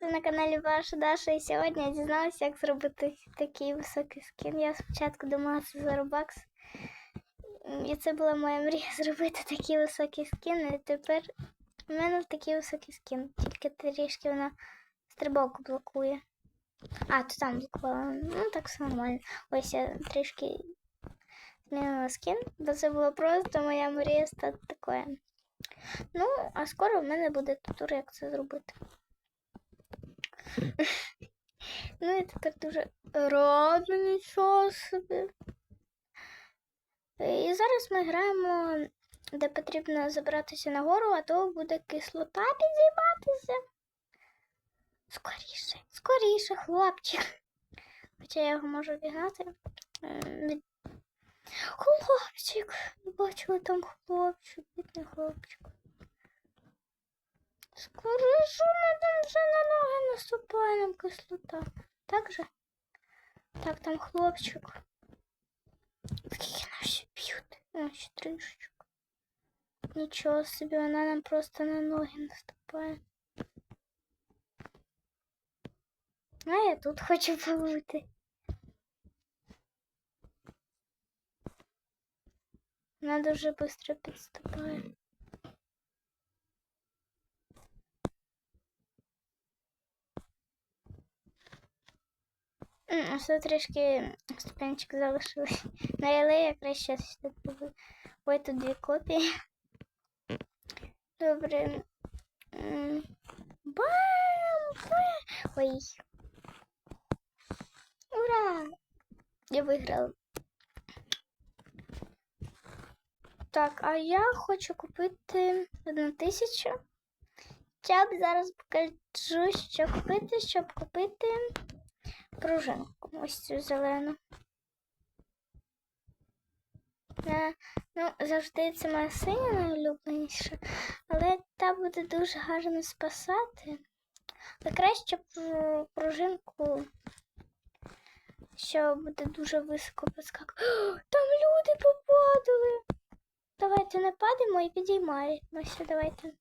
ви на каналі Ваша Даша і сьогодні я дізналася, як зробити такий високий скін. Я спочатку думала, це за Robux. І це була моя мрія зробити такий високий скін, і тепер у мене такий високий скін. Тільки трішки вона стрибок блокує. А, то там блокувала. Ну так все нормально. Ось я трішки змінила скін, бо це було просто моя мрія стати такою. Ну, а скоро в мене буде тур, як це зробити. ну, я тепер дуже рада нічого собі. І зараз ми граємо, де потрібно забратися нагору, а то буде кислота підійматися. Скоріше, скоріше, хлопчик. Хоча я його можу обігнати. Хлопчик! Не бачила там хлопчик, бідний хлопчик. Скоріше надо вже на ноги наступає нам кислота. Так же? Так, там хлопчик. Скільки наші б'ють? Наші трішечок. Нічого собі, вона нам просто на ноги наступає. А я тут хочу побути. Вона дуже швидко підступає. Все трішки ступенчик залишилось. На реле я краще Ой, тут дві копії. Добре. Бам! Ой. Ура! Я виграла. Так, а я хочу купити одну тисячу. Щоб зараз покажу, що купити, щоб купити пружинку. Ось цю зелену. Е, ну, завжди це моя синя найулюбленіша, але та буде дуже гарно спасати. Але краще пр- пружинку, що буде дуже високо поскакувати. Там люди попадали. Давайте не падаємо і підіймаємося. Давайте.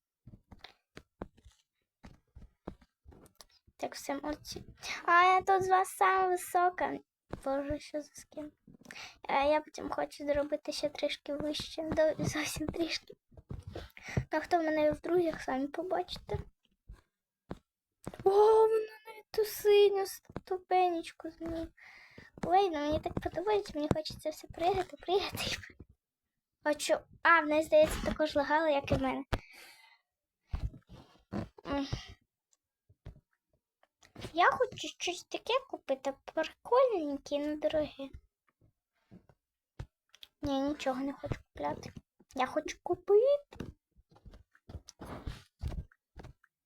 Так, все молодці. А я тут з вас сама висока. Боже, що за скін. А я потім хочу зробити ще трішки вище. До, зовсім трішки. Ну, хто в мене в друзях, самі побачите. О, вона навіть ту синю ступенечку змінила. Ой, ну мені так подобається, мені хочеться все пригати, пригати. а чо? А, в неї, здається, також лагало, як і в мене. Я хочу щось таке купити, прикольненьке, недороге. Ні, нічого не хочу купляти. Я хочу купити.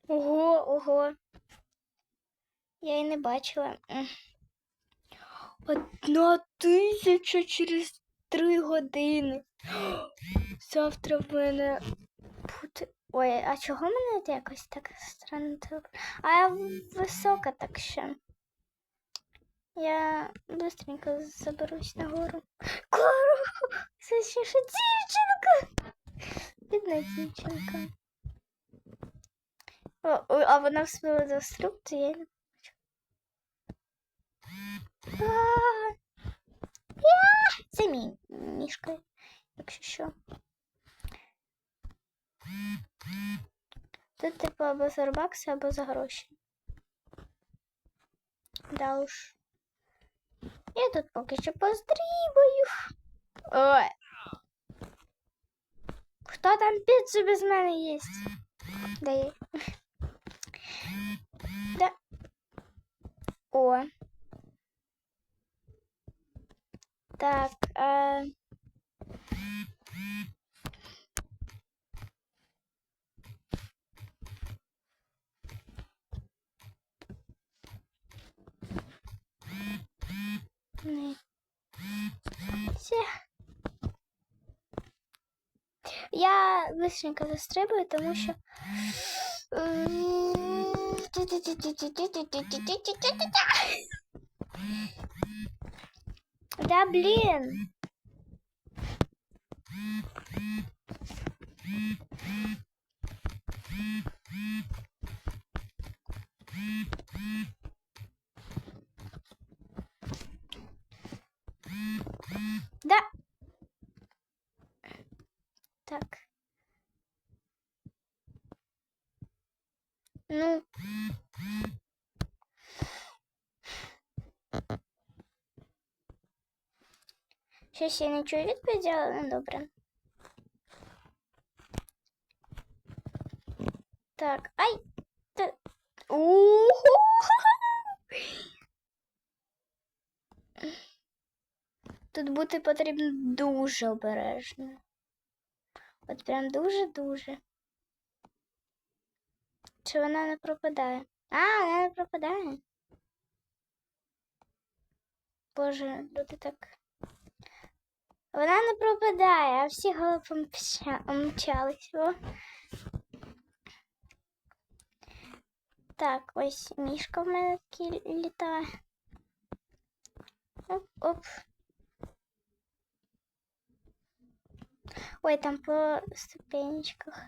Ого, ого. Я її не бачила. Одна тисяча через три години. Завтра в мене буде. Ой, а чого мене це якось так странно? А я висока так ще. Я быстренько заберусь нагору. Кору! Це ще ж дівчинка! Бідна дівчинка. О, ой, а вона вспіла до струбцю, я не бачу. Це мій мішка, якщо що. Тут типу або за рубакси, або за гроші. Да уж. Я тут поки що пострібаю. Ой. Хто там піцу без мене їсть? Да є. Да. О. Так, е... Ні. Все. Я быстренько застрибую, тому що. Да блін. Да. Так. Ну. Щось я не чую відповіді, але ну добре. Так, ай! Та... Ого! Тут бути потрібно дуже обережно. От прям дуже-дуже. Чи вона не пропадає? А, вона не пропадає. Боже, люди так. Вона не пропадає, а всі голубом мчались. Так, ось мішка в мене такі літає. Оп, оп. Ой, там по ступенечках.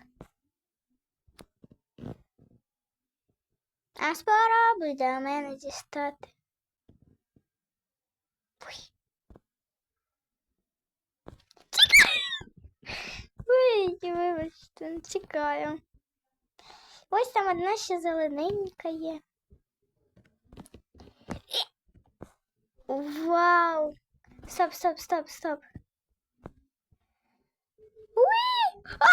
А спробуй до мене дістати. Ой. Ой, вибачте, тікаю. Ось там одна ще зелененька є. Вау! Стоп, стоп, стоп, стоп. Уи! А!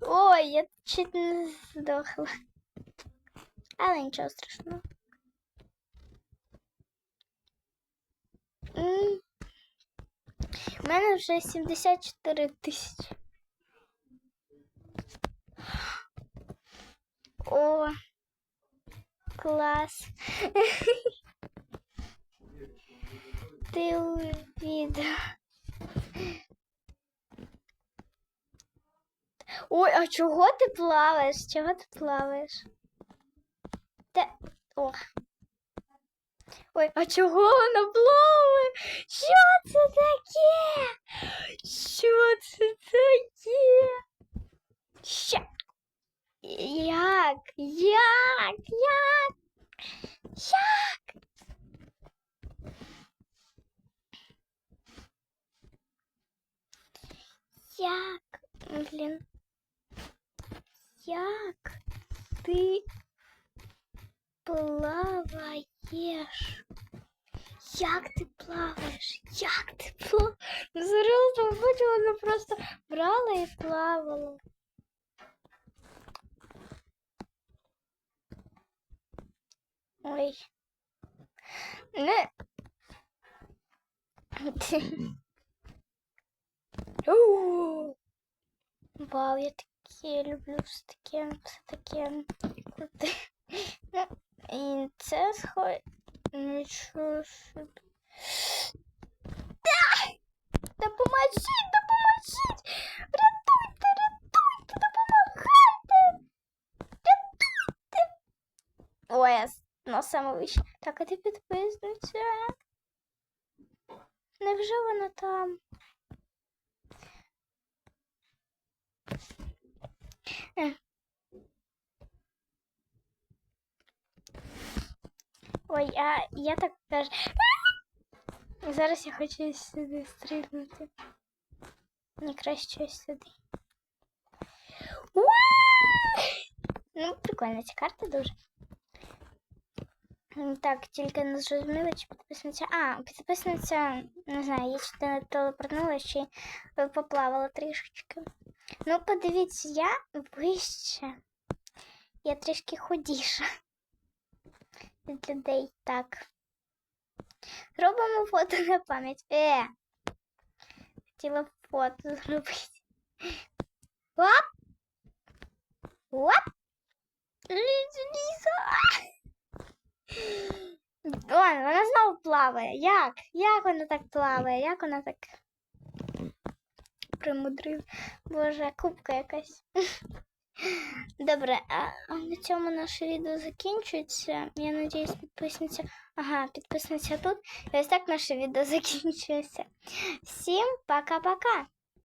Ой, я чуть не здохла. Але нічого страшного. М. У мене вже 74 тисячі. О, клас. Ти увидел. Ой, а чого ти плаваєш? Чого ти плаваєш? Те... О. Ой, а чого вона плаває? Що це таке? Що це таке? Ща. Як? Як? Як? Як? Як? Блін. Як ти плаваєш? Як ти плаваєш? Як ти плаваєш? Ну, серйозно, вона просто брала і плавала. Ой. Не. Вау, я таке люблю все таке, все таке і це схоже. Нічого собі. Да! Допоможіть, допоможіть! Рятуйте, рятуйте, допомагайте! Рятуйте! Ой, я на саме вище. Так, а ти підписниця. Невже вона там? Е. Ой, а я так теж. Зараз я хочу сюди стрибнути. Ні, краще сюди. Ну, прикольна ця карта дуже. Так, тільки не зрозуміла, чи підписниця. А, підписниця, не знаю, я чи не телепорнула, чи поплавала трішечки. Ну, подивіться, я вище. Я трішки худіша людей. Так. Робимо фото на пам'ять. Е! Хотіла фото зробити. Оп! Оп! Ліза, Ліза! Вон, вона знову плаває. Як? Як вона так плаває? Як вона так примудрив? Боже, кубка якась. Добре, а на цьому наше відео закінчується. Я надіюсь, підписниця. Ага, підписниця тут. І ось так наше відео закінчується. Всім пока-пока!